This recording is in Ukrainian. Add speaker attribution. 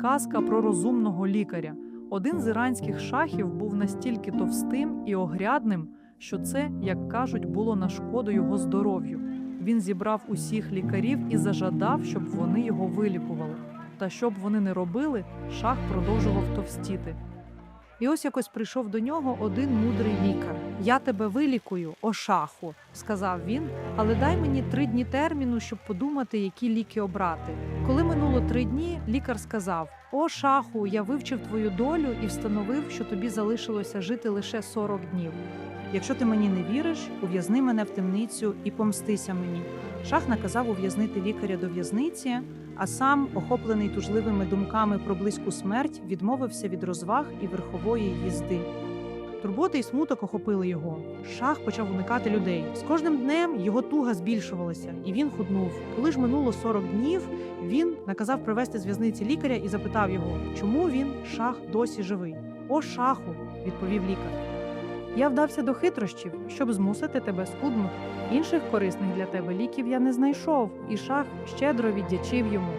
Speaker 1: казка про розумного лікаря. Один з іранських шахів був настільки товстим і огрядним, що це, як кажуть, було на шкоду його здоров'ю. Він зібрав усіх лікарів і зажадав, щоб вони його вилікували. Та щоб вони не робили, шах продовжував товстіти. І ось якось прийшов до нього один мудрий лікар. Я тебе вилікую, о шаху, сказав він, але дай мені три дні терміну, щоб подумати, які ліки обрати. Коли минуло три дні, лікар сказав: О, шаху, я вивчив твою долю і встановив, що тобі залишилося жити лише 40 днів.
Speaker 2: Якщо ти мені не віриш, ув'язни мене в темницю і помстися мені. Шах наказав ув'язнити лікаря до в'язниці, а сам, охоплений тужливими думками про близьку смерть, відмовився від розваг і верхової їзди. Турботи і смуток охопили його. Шах почав уникати людей. З кожним днем його туга збільшувалася, і він худнув. Коли ж минуло 40 днів, він наказав привезти з в'язниці лікаря і запитав його, чому він шах досі живий. О, шаху, відповів лікар. Я вдався до хитрощів, щоб змусити тебе скуднути. Інших корисних для тебе ліків я не знайшов, і шах щедро віддячив йому.